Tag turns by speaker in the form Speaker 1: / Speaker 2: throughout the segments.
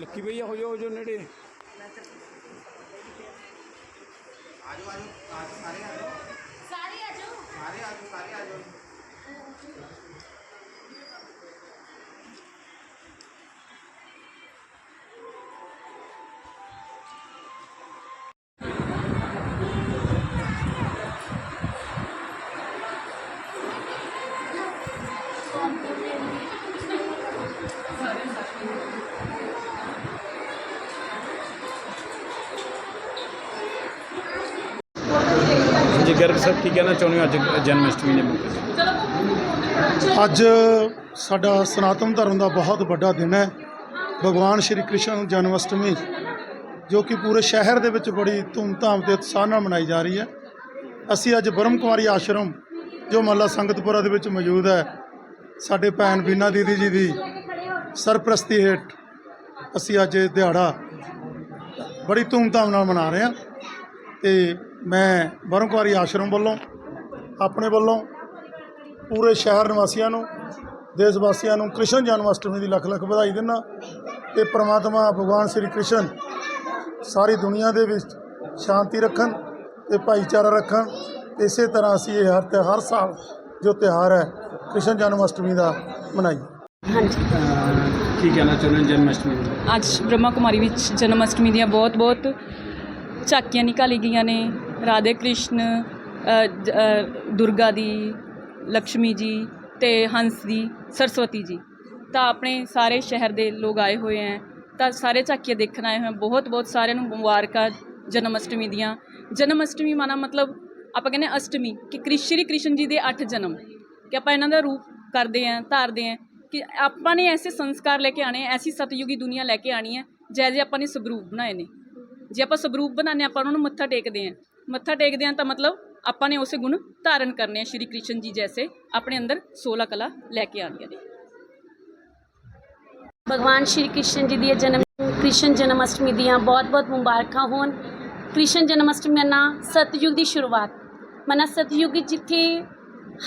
Speaker 1: Lucky ਭਈਆ ਹੋ ਜਾਓ ਹੋ ਜੀ ਗਰਗ ਸਾਹਿਬ ਕੀ ਕਹਿਣਾ ਚਾਹੁੰਦੇ ਹੋ ਅੱਜ ਜਨਮ ਅਸ਼ਟਮੀ ਦੇ ਮੌਕੇ ਤੇ?
Speaker 2: ਅੱਜ ਸਾਡਾ ਸਨਾਤਨ ਧਰਮ ਦਾ ਬਹੁਤ ਵੱਡਾ ਦਿਨ ਹੈ। ਭਗਵਾਨ ਸ਼੍ਰੀ ਕ੍ਰਿਸ਼ਨ ਜਨਮ ਅਸ਼ਟਮੀ ਜੋ ਕਿ ਪੂਰੇ ਸ਼ਹਿਰ ਦੇ ਵਿੱਚ ਬੜੀ ਧੂਮਧਾਮ ਤੇ ਉਤਸ਼ਾਹ ਨਾਲ ਮਨਾਈ ਜਾ ਰਹੀ ਹੈ। ਅਸੀਂ ਅੱਜ ਬ੍ਰਹਮ ਕੁਮਾਰੀ ਆਸ਼ਰਮ, ਜੋ ਮੱਲਾ ਸੰਗਤਪੁਰਾ ਦੇ ਵਿੱਚ ਮੌਜੂਦ ਹੈ, ਸਾਡੇ ਭੈਣ ਬੀਨਾ ਦੀਦੀ ਜੀ ਦੀ ਸਰਪ੍ਰਸਤੀ ਹੇਠ ਅਸੀਂ ਅੱਜ ਇਹ ਦਿਹਾੜਾ ਬੜੀ ਧੂਮਧਾਮ ਨਾਲ ਮਨਾ ਰਹੇ ਹਾਂ। ਤੇ ਮੈਂ ਬ੍ਰਹਮ ਕੁਮਾਰੀ ਆਸ਼ਰਮ ਵੱਲੋਂ, ਆਪਣੇ ਵੱਲੋਂ ਪੂਰੇ ਸ਼ਹਿਰ ਨਿਵਾਸੀਆਂ ਨੂੰ ਦੇਸ਼ ਵਾਸੀਆਂ ਨੂੰ ਕ੍ਰਿਸ਼ਨ ਜਨਮ ਅਸ਼ਟਮੀ ਦੀ ਲੱਖ ਲੱਖ ਵਧਾਈ ਦਿੰਦਾ ਤੇ ਪ੍ਰਮਾਤਮਾ ਭਗਵਾਨ ਸ੍ਰੀ ਕ੍ਰਿਸ਼ਨ ਸਾਰੀ ਦੁਨੀਆ ਦੇ ਵਿੱਚ ਸ਼ਾਂਤੀ ਰੱਖਣ ਤੇ ਭਾਈਚਾਰਾ ਰੱਖਣ। ਇਸੇ ਤਰ੍ਹਾਂ ਅਸੀਂ ਇਹ ਹਰ ਤੇ ਹਰ ਸਾਲ ਜੋ ਤਿਉਹਾਰ ਹੈ ਕ੍ਰਿਸ਼ਨ ਜਨਮ ਅਸ਼ਟਮੀ ਦਾ ਮਨਾਈ
Speaker 3: ਹਾਂਜੀ।
Speaker 1: ਕੀ ਕਹਿਣਾ ਚਾਹੁੰਦੇ ਹੋ ਜਨਮ ਅਸ਼ਟਮੀ ਦੇ
Speaker 3: ਅੱਜ ਬ੍ਰਹਮਾ ਕੁਮਾਰੀ ਵਿੱਚ ਜਨਮ ਅਸ਼ਟਮੀ ਦੀਆਂ ਬਹੁਤ-ਬਹੁਤ ਝਾਕੀਆਂ ਨਿਕਾਲੀ ਗਈਆਂ ਨੇ। ਰਾਧੇ ਕ੍ਰਿਸ਼ਨ ਦੁਰਗਾ ਦੀ ਲక్ష్ਮੀ ਜੀ ਤੇ ਹੰਸ ਜੀ, ਸਰਸਵਤੀ ਜੀ। ਤਾਂ ਆਪਣੇ ਸਾਰੇ ਸ਼ਹਿਰ ਦੇ ਲੋਕ ਆਏ ਹੋਏ ਹੈ ਤਾਂ ਸਾਰੇ ਝਾਕੀਆਂ ਦੇਖਣ ਆਏ ਹੋਏ ਬਹੁਤ-ਬਹੁਤ ਸਾਰਿਆਂ ਨੂੰ ਮੁਬਾਰਕਾਂ ਜਨਮ ਅਸ਼ਟਮੀ ਦੀਆਂ। ਜਨਮ ਅਸ਼ਟਮੀ ਮਾਨਾ ਮਤਲਬ ਆਪਾਂ ਕਹਿੰਦੇ ਹਾਂ ਅਸ਼ਟਮੀ ਕਿ ਕ੍ਰਿ- ਸ਼੍ਰੀ ਕ੍ਰਿਸ਼ਨ ਜੀ ਦੇ 8 ਜਨਮ ਕਿ ਆਪਾਂ ਇਹਨਾਂ ਦਾ ਰੂਪ ਕਰਦੇ ਆਂ ਧਾਰਦੇ ਆਂ ਕਿ ਆਪਾਂ ਨੇ ਐਸੇ ਸੰਸਕਾਰ ਲੈ ਕੇ ਆਣੇ ਐਸੀ ਸਤਯੁਗੀ ਦੁਨੀਆ ਲੈ ਕੇ ਆਣੀ ਹੈ ਜਿਹੋ ਜਿਹੇ ਆਪਾਂ ਨੇ ਸਬਰੂਪ ਬਣਾਏ ਨੇ। ਜੇ ਆਪਾਂ ਸਬਰੂਪ ਬਣਾਉਂਦੇ ਹਾਂ, ਆਪਾਂ ਉਹਨਾਂ ਨੂੰ ਮੱਥਾ ਟੇਕਦੇ ਆਂ ਮੱਥਾ ਟੇਕਦੇ ਆਂ ਤਾਂ ਮਤਲਬ ਆਪਾਂ ਨੇ ਉਸੇ ਗੁਣ ਧਾਰਨ ਕਰਨੇ ਆ ਸ਼੍ਰੀ ਕ੍ਰਿਸ਼ਨ ਜੀ ਜੈਸੇ, ਆਪਣੇ ਅੰਦਰ 16 ਕਲਾ ਲੈ ਕੇ ਆਉਂਦੀਆਂ ਨੇ।
Speaker 4: ਭਗਵਾਨ ਸ਼੍ਰੀ ਕ੍ਰਿਸ਼ਨ ਜੀ ਦੀ ਜਨਮ, ਕ੍ਰਿਸ਼ਨ ਜਨਮ ਅਸ਼ਟਮੀ ਦੀਆਂ ਬਹੁਤ-ਬਹੁਤ ਮੁਬਾਰਕਾਂ ਹੋਣ। ਕ੍ਰਿਸ਼ਨ ਜਨਮ ਅਸ਼ਟਮੀ ਨਾ ਸਤਯੁਗ ਦੀ ਸ਼ੁਰੂਆਤ। ਮਨਾ ਸਤਯੁਗ ਜਿੱਥੇ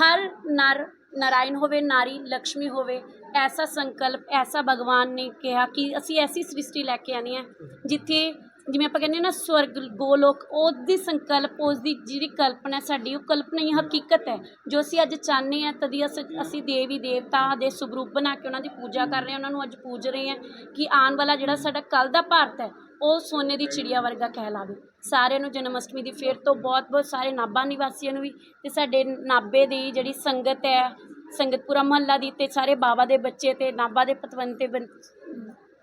Speaker 4: ਹਰ ਨਰ ਨਾਰਾਇਣ ਹੋਵੇ, ਨਾਰੀ ਲక్ష్ਮੀ ਹੋਵੇ, ਐਸਾ ਸੰਕਲਪ, ਐਸਾ ਭਗਵਾਨ ਨੇ ਕਿਹਾ ਕਿ ਅਸੀਂ ਐਸੀ ਸ੍ਰਿਸ਼ਟੀ ਲੈ ਕੇ ਆਣੀ ਹੈ ਜਿੱਥੇ ਜਿਵੇਂ ਆਪਾਂ ਕਹਿੰਦੇ ਹਾਂ ਨਾ, ਸਵਰਗ, ਗੋਲੋਕ, ਉਹਦੀ ਸੰਕਲਪ ਉਸਦੀ ਜਿਹੜੀ ਕਲਪਨਾ ਸਾਡੀ, ਉਹ ਕਲਪਨਾ ਹੀ ਹਕੀਕਤ ਹੈ। ਜੋ ਅਸੀਂ ਅੱਜ ਚਾਹੁੰਦੇ ਹਾਂ, ਤਦੀ ਅਸੀਂ ਅਸੀਂ ਦੇਵੀ ਦੇਵਤਾ ਦੇ ਸੁਭਰੂਪ ਬਣਾ ਕੇ ਉਹਨਾਂ ਦੀ ਪੂਜਾ ਕਰ ਰਹੇ ਹਾਂ, ਉਹਨਾਂ ਨੂੰ ਅੱਜ ਪੂਜ ਰਹੇ ਹਾਂ ਕਿ ਆਉਣ ਵਾਲਾ ਜਿਹੜਾ ਸਾਡਾ ਕੱਲ ਦਾ ਭਾਰਤ ਹੈ, ਉਹ ਸੋਨੇ ਦੀ ਚਿੜੀਆ ਵਰਗਾ ਕਹਿਲਾਵੇ। ਸਾਰਿਆਂ ਨੂੰ ਜਨਮ ਅਸ਼ਟਮੀ ਦੀ ਫੇਰ ਤੋਂ ਬਹੁਤ ਬਹੁਤ ਸਾਰੇ ਨਾਭਾ ਨਿਵਾਸੀਆਂ ਨੂੰ ਵੀ ਤੇ ਸਾਡੇ ਨਾਭੇ ਦੀ ਜਿਹੜੀ ਸੰਗਤ ਹੈ, ਸੰਗਤਪੁਰਾ ਮਹੱਲਾ ਦੀ ਤੇ ਸਾਰੇ ਬਾਬਾ ਦੇ ਬੱਚੇ ਤੇ ਨਾਭਾ ਦੇ ਪਤਵੰਤੇ ਬੰ-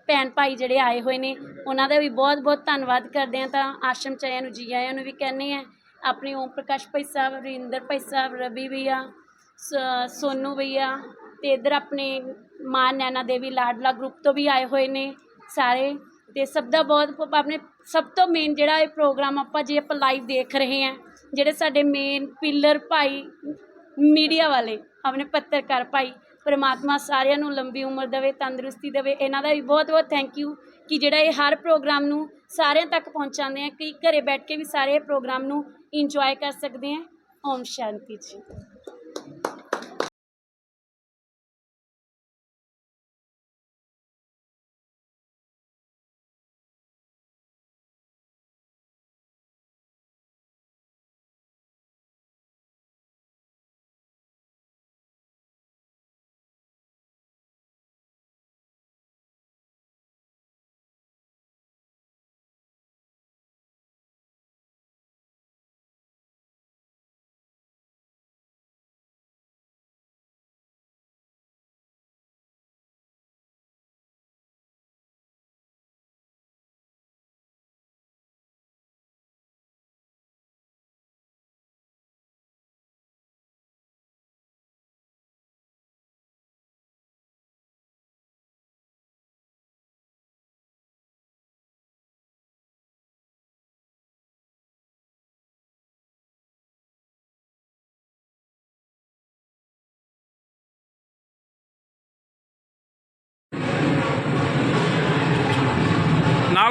Speaker 4: ਭੈਣ ਭਾਈ ਜਿਹੜੇ ਆਏ ਹੋਏ ਨੇ, ਉਹਨਾਂ ਦਾ ਵੀ ਬਹੁਤ ਬਹੁਤ ਧੰਨਵਾਦ ਕਰਦੇ ਹਾਂ ਤਾਂ ਆਸ਼ਮ ਚਾਇਆ ਨੂੰ ਜੀ ਆਇਆਂ ਨੂੰ ਵੀ ਕਹਿੰਦੇ ਆ ਆਪਣੇ ਓਮ ਪ੍ਰਕਾਸ਼ ਭਾਈ ਸਾਹਿਬ, ਰਵਿੰਦਰ ਭਾਈ ਸਾਹਿਬ, ਰਵੀ ਭਈਆ, ਸ- ਸੋਨੂ ਭਈਆ ਤੇ ਇਧਰ ਆਪਣੇ ਮਾਂ ਨੈਣਾ ਦੇਵੀ ਲਾਡਲਾ ਗਰੁੱਪ ਤੋਂ ਵੀ ਆਏ ਹੋਏ ਨੇ ਸਾਰੇ ਤੇ ਸਭ ਦਾ ਬਹੁਤ ਆਪਣੇ ਸਭ ਤੋਂ ਮੇਨ ਜਿਹੜਾ ਇਹ ਪ੍ਰੋਗਰਾਮ ਆਪਾਂ ਜੇ ਆਪਾਂ ਲਾਈਵ ਦੇਖ ਰਹੇ ਹਾਂ, ਜਿਹੜੇ ਸਾਡੇ ਮੇਨ ਪਿੱਲਰ ਭਾਈ ਮੀਡੀਆ ਵਾਲੇ, ਆਪਣੇ ਪੱਤਰਕਾਰ ਭਾਈ ਪਰਮਾਤਮਾ ਸਾਰਿਆਂ ਨੂੰ ਲੰਬੀ ਉਮਰ ਦੇਵੇ, ਤੰਦਰੁਸਤੀ ਦੇਵੇ। ਇਹਨਾਂ ਦਾ ਵੀ ਬਹੁਤ ਬਹੁਤ ਥੈਂਕ ਯੂ ਕਿ ਜਿਹੜਾ ਇਹ ਹਰ ਪ੍ਰੋਗਰਾਮ ਨੂੰ ਸਾਰਿਆਂ ਤੱਕ ਪਹੁੰਚਾਉਂਦੇ ਆ, ਕਿ ਘਰੇ ਬੈਠ ਕੇ ਵੀ ਸਾਰੇ ਇਹ ਪ੍ਰੋਗਰਾਮ ਨੂੰ ਇੰਜੋਏ ਕਰ ਸਕਦੇ ਆ। ਓਮ ਸ਼ਾਂਤੀ ਜੀ।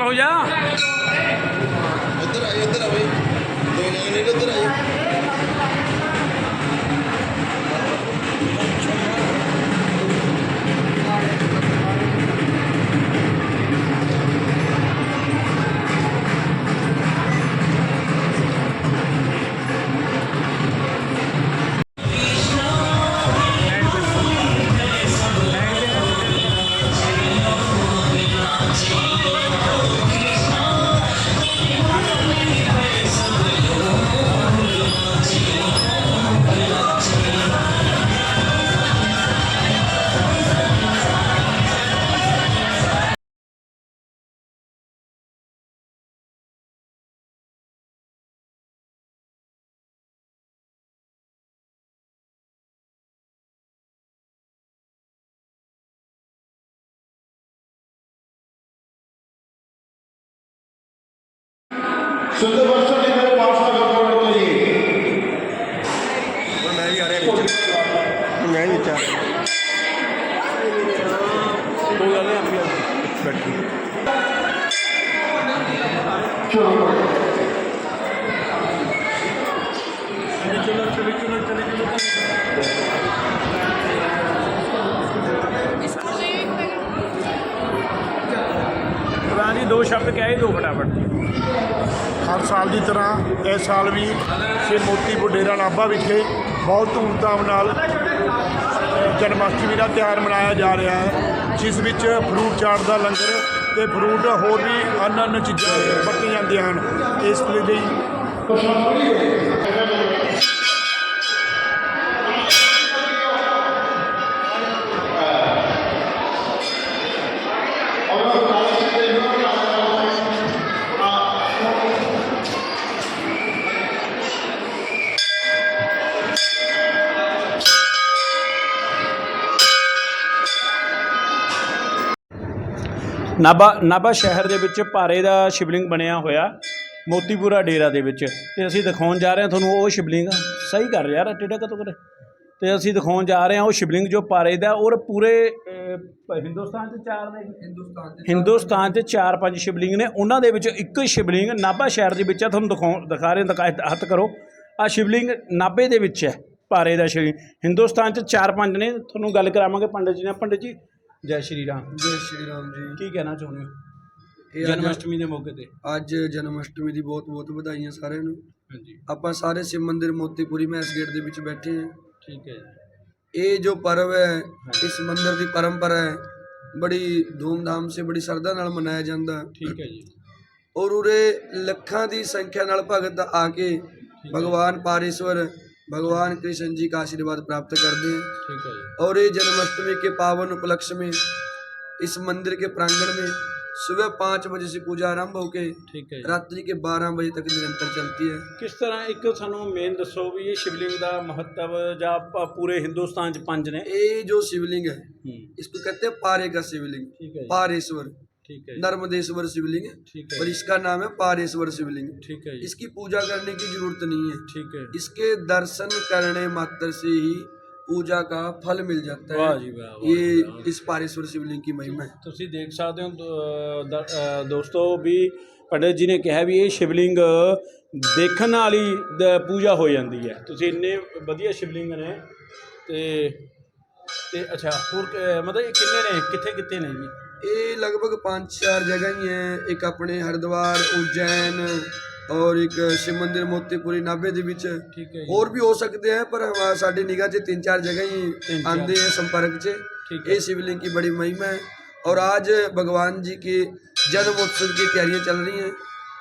Speaker 1: ਹੋ दो शब्द क्या है दो
Speaker 5: फटाफट। ਸਾਲ ਦੀ ਤਰ੍ਹਾਂ ਇਸ ਸਾਲ ਵੀ ਸ਼੍ਰੀ ਮੋਤੀ ਬੁੱਢੇਰਾ ਨਾਭਾ ਵਿਖੇ ਬਹੁਤ ਧੂਮਧਾਮ ਨਾਲ ਅ, ਜਨਮਾਸ਼ਟਮੀ ਦਾ ਤਿਉਹਾਰ ਮਨਾਇਆ ਜਾ ਰਿਹਾ ਹੈ ਜਿਸ ਵਿੱਚ ਫਰੂਟ ਚਾਟ ਦਾ ਲੰਗਰ ਤੇ ਫਰੂਟ ਹੋਰ ਵੀ ਅੰਨ ਅੰਨ ਚੀਜ਼ਾਂ ਵਰਤੀਆਂ ਜਾਂਦੀਆਂ ਹਨ। ਇਸ ਲਈ
Speaker 1: ਨਾਭਾ ਨਾਭਾ ਸ਼ਹਿਰ ਦੇ ਵਿੱਚ ਭਾਰੇ ਦਾ ਸ਼ਿਵਲਿੰਗ ਬਣਿਆ ਹੋਇਆ ਮੋਤੀਪੁਰਾ ਡੇਰਾ ਦੇ ਵਿੱਚ। ਤੇ ਅਸੀਂ ਦਿਖਾਉਣ ਜਾ ਰਹੇ ਹਾਂ ਤੁਹਾਨੂੰ ਉਹ ਸ਼ਿਵਲਿੰਗ। ਸਹੀ ਕਰ ਯਾਰ ਟੇਡਾ ਕਦੋਂ ਕਰੇ? ਤੇ ਅਸੀਂ ਦਿਖਾਉਣ ਜਾ ਰਹੇ ਹਾਂ ਉਹ ਸ਼ਿਵਲਿੰਗ ਜੋ ਭਾਰੇ ਦਾ ਔਰ ਪੂਰੇ ਹਿੰਦੁਸਤਾਨ 'ਚ ਚਾਰ ਨੇ? ਹਿੰਦੁਸਤਾਨ 'ਚ ਹਿੰਦੁਸਤਾਨ 'ਚ ਚਾਰ ਪੰਜ ਸ਼ਿਵਲਿੰਗ ਨੇ। ਉਹਨਾਂ ਦੇ ਵਿੱਚ ਇੱਕ ਸ਼ਿਵਲਿੰਗ ਨਾਭਾ ਸ਼ਹਿਰ ਦੇ ਵਿੱਚ ਆ। ਤੁਹਾਨੂੰ ਦਿਖਾਉਣ ਦਿਖਾ ਰਹੇ ਹਾਂ, ਹੱਥ ਕਰੋ। ਆ ਸ਼ਿਵਲਿੰਗ ਨਾਭੇ ਦੇ ਵਿੱਚ ਹੈ ਭਾਰੇ ਦਾ ਸ਼ਿਵਲਿੰਗ। ਹਿੰਦੁਸਤਾਨ 'ਚ ਚਾਰ ਪੰਜ ਨੇ। ਤੁਹਾਨੂੰ ਗੱਲ ਕਰਾਵਾਂਗੇ ਪੰਡਿਤ ਜੀ ਨਾਲ। ਪੰਡਿਤ ਜੀ ਜੈ ਸ਼੍ਰੀ ਰਾਮ।
Speaker 6: ਜੈ ਸ਼੍ਰੀ ਰਾਮ ਜੀ।
Speaker 1: ਕੀ ਕਹਿਣਾ ਚਾਹੁੰਦੇ ਹੋ?
Speaker 6: ਇਹ
Speaker 1: ਜਨਮ
Speaker 6: ਅੱਜ
Speaker 1: ਅਸ਼ਟਮੀ ਦੇ ਮੌਕੇ ਤੇ।
Speaker 6: ਅੱਜ ਜਨਮ ਅਸ਼ਟਮੀ ਦੀ ਬਹੁਤ ਬਹੁਤ ਵਧਾਈਆਂ ਸਾਰਿਆਂ ਨੂੰ।
Speaker 1: ਹਾਂਜੀ।
Speaker 6: ਆਪਾਂ ਸਾਰੇ ਸ਼ਿਵ ਮੰਦਿਰ ਮੋਤੀਪੁਰੀ ਮੈਸ ਗੇਟ ਦੇ ਵਿੱਚ ਬੈਠੇ ਹਾਂ।
Speaker 1: ਠੀਕ ਹੈ ਜੀ।
Speaker 6: ਇਹ ਜੋ ਪਰਵ ਹੈ ਇਸ ਮੰਦਿਰ ਦੀ ਪਰੰਪਰਾ ਹੈ ਬੜੀ ਧੂਮਧਾਮ ਸੇ ਬੜੀ ਸ਼ਰਧਾ ਨਾਲ ਮਨਾਇਆ ਜਾਂਦਾ।
Speaker 1: ਠੀਕ ਹੈ ਜੀ।
Speaker 6: ਔਰ ਉਰੇ ਲੱਖਾਂ ਦੀ ਸੰਖਿਆ ਨਾਲ ਭਗਤ ਆ ਕੇ ਭਗਵਾਨ ਪਾਰੇਸ਼ਵਰ भगवान कृष्ण जी का आशीर्वाद प्राप्त करते हैं
Speaker 1: ਠੀਕ ਹੈ ਜੀ
Speaker 6: और ये जन्माष्टमी के पावन उपलक्ष्य में इस मंदिर के प्रांगण में सुबह पाँच बजे से पूजा आरंभ होके
Speaker 1: ਠੀਕ ਹੈ ਜੀ
Speaker 6: रात्रि के बारह बजे तक निरंतर चलती है
Speaker 1: ਕਿਸ ਤਰ੍ਹਾਂ ਇੱਕ ਸਾਨੂੰ ਮੇਨ ਦੱਸੋ ਵੀ ਇਹ ਸ਼ਿਵਲਿੰਗ ਦਾ ਮਹੱਤਵ ਜਾਂ ਪ- ਪੂਰੇ ਹਿੰਦੁਸਤਾਨ ਚ ਪੰਜ ਨੇ
Speaker 6: ये जो शिवलिंग है
Speaker 1: ਹੂੰ
Speaker 6: इसको कहते हैं पारे का शिवलिंग
Speaker 1: ਠੀਕ ਹੈ ਜੀ
Speaker 6: पारेश्वर
Speaker 1: ਠੀਕ ਹੈ ਜੀ
Speaker 6: नर्मदेश्वर शिवलिंग है
Speaker 1: ਠੀਕ ਹੈ
Speaker 6: और इसका नाम है पारेश्वर शिवलिंग
Speaker 1: ਠੀਕ ਹੈ ਜੀ
Speaker 6: इसकी पूजा करने की जरूरत नहीं है
Speaker 1: ਠੀਕ ਹੈ
Speaker 6: इसके दर्शन करने मात्र से ही पूजा का फल मिल जाता
Speaker 1: ਵਾਹ
Speaker 6: है
Speaker 1: ਜੀ ਵਾਹ ਵਾਹ ਜੀ
Speaker 6: ये
Speaker 1: ਵਾਹ।
Speaker 6: इस पारेश्वर शिवलिंग की महिमा है
Speaker 1: ਤੁਸੀਂ ਦੇਖ ਸਕਦੇ ਹੋ ਦ- ਦ- ਅ, ਦੋਸਤੋ ਵੀ ਪੰਡਿਤ ਜੀ ਨੇ ਕਿਹਾ ਵੀ ਇਹ ਸ਼ਿਵਲਿੰਗ ਦੇਖਣ ਵਾਲੀ ਦ- ਪੂਜਾ ਹੋ ਜਾਂਦੀ ਹੈ ਤੁਸੀਂ ਇੰਨੇ ਵਧੀਆ ਸ਼ਿਵਲਿੰਗ ਨੇ ਤੇ ਤੇ ਅੱਛਾ ਹੋਰ ਕ- ਮਤਲਬ ਇਹ ਕਿੰਨੇ ਨੇ ਕਿੱਥੇ ਕਿੱਥੇ ਨੇ ਜੀ
Speaker 6: ये लगभग पाँच चार जगह ही हैं एक अपने हरिद्वार उज्जैन और एक शिव मंदिर मोतीपुरी नाभे ਦੇ ਵਿੱਚ
Speaker 1: ਠੀਕ ਹੈ ਜੀ
Speaker 6: ਹੋਰ ਵੀ ਹੋ ਸਕਦੇ हैं पर हमारा साड़ी निगाह 'ਚ तीन चार जगह ही
Speaker 1: तीन चार।
Speaker 6: आंदे हैं संपर्क 'ਚ
Speaker 1: ठीक है।
Speaker 6: ये शिवलिंग की बड़ी महिमा है और आज भगवान जी के जन्म उत्सव की तैयारियां चल रही हैं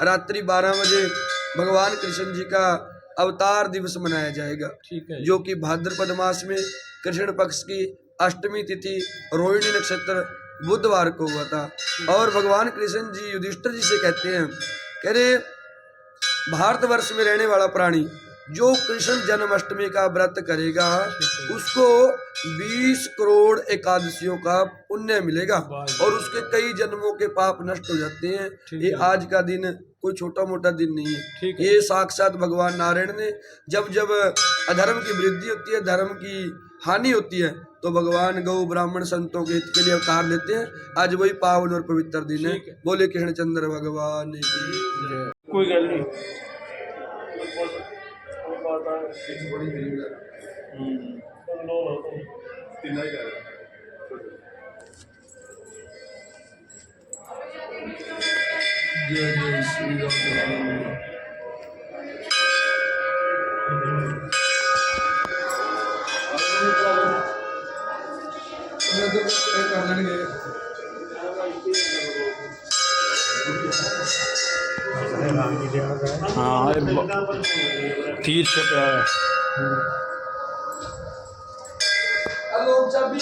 Speaker 6: रात्रि 12 बजे भगवान कृष्ण जी का अवतार दिवस मनाया जाएगा
Speaker 1: ਠੀਕ है
Speaker 6: जो कि भाद्रपद मास में कृष्ण पक्ष की अष्टमी तिथि रोहिणी नक्षत्र बुधवार को हुआ था। और भगवान कृष्ण जी युधिष्ठिर जी से कहते हैं कह रहे भारतवर्ष में रहने वाला प्राणी जो कृष्ण जन्माष्टमी का व्रत करेगा उसको 20 करोड़ एकादशियों का पुण्य मिलेगा और उसके कई जन्मों के पाप नष्ट हो जाते हैं। ये आज का दिन कोई छोटा मोटा दिन नहीं है। ये साक्षात भगवान नारायण ने जब जब अधर्म की वृद्धि होती है धर्म की हानि होती है तो भगवान गौ ब्राह्मण संतों के हित के लिए अवतार लेते हैं। आज वही पावन और पवित्र दिन है। बोले कृष्ण चंद्र भगवान कोई
Speaker 1: गल नहीं। हम्म।
Speaker 6: जय जय श्री राम। ਉਧਰ ਇਹ ਕਰ ਲੈਣਗੇ।
Speaker 1: ਹਾਂ ਇਹ ਤੀਰ ਛਪਿਆ ਹੈ।
Speaker 6: ਹਲੋ ਚਾਬੀ।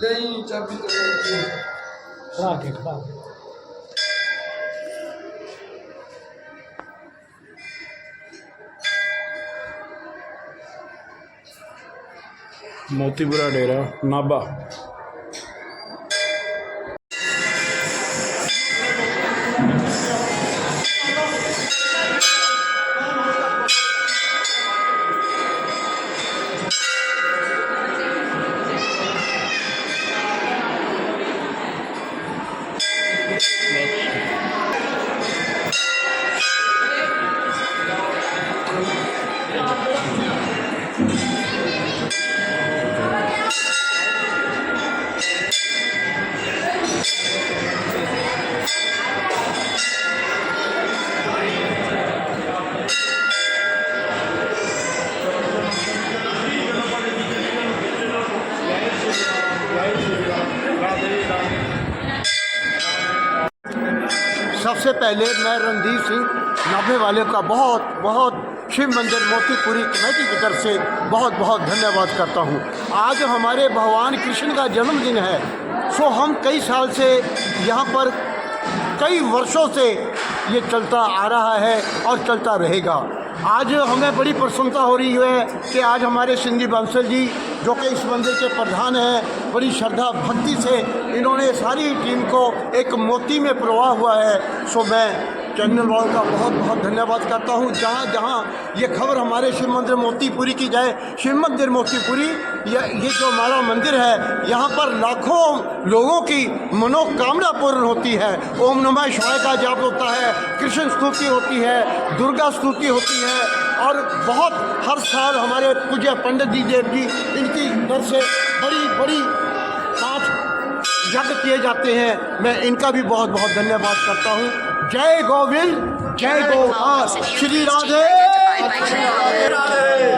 Speaker 6: ਲੈ ਚਾਬੀ ਤੇ ਲੈ ਕੇ
Speaker 1: ਖੜਾ ਕੇ। मोतीपुरा
Speaker 7: डेरा नाभा पहले मैं रणदीप सिंह नाभे वाले का बहुत बहुत शिव मंदिर मोतीपुरी कमेटी की तरफ़ से बहुत बहुत धन्यवाद करता हूँ। आज हमारे भगवान कृष्ण का जन्मदिन है सो हम कई साल से यहाँ पर कई वर्षों से ये चलता आ रहा है और चलता रहेगा। आज हमें बड़ी प्रसन्नता हो रही है कि आज हमारे सिंधी बंसल जी जो कि इस मंदिर के प्रधान हैं बड़ी श्रद्धा भक्ति से इन्होंने सारी टीम को एक मोती में प्रवाह हुआ है सो मैं चैनल वालों का बहुत बहुत धन्यवाद करता हूँ। जहाँ जहाँ ये खबर हमारे शिव मंदिर मोतीपुरी की जाए शिव मंदिर मोतीपुरी, ये ये जो हमारा मंदिर है, यहाँ पर लाखों लोगों की मनोकामना पूर्ण होती है। ओम नमः शिवाय का जाप होता है, कृष्ण स्तुति होती है, दुर्गा स्तुति होती है, और बहुत हर साल हमारे पूज्य पंडित जी, देव जी, इनकी तरफ़ से बड़ी बड़ी पाँच यज्ञ किए जाते हैं। मैं इनका भी बहुत बहुत धन्यवाद करता हूँ। जय गोविंद जय गोपाल श्री राधे राधे राधे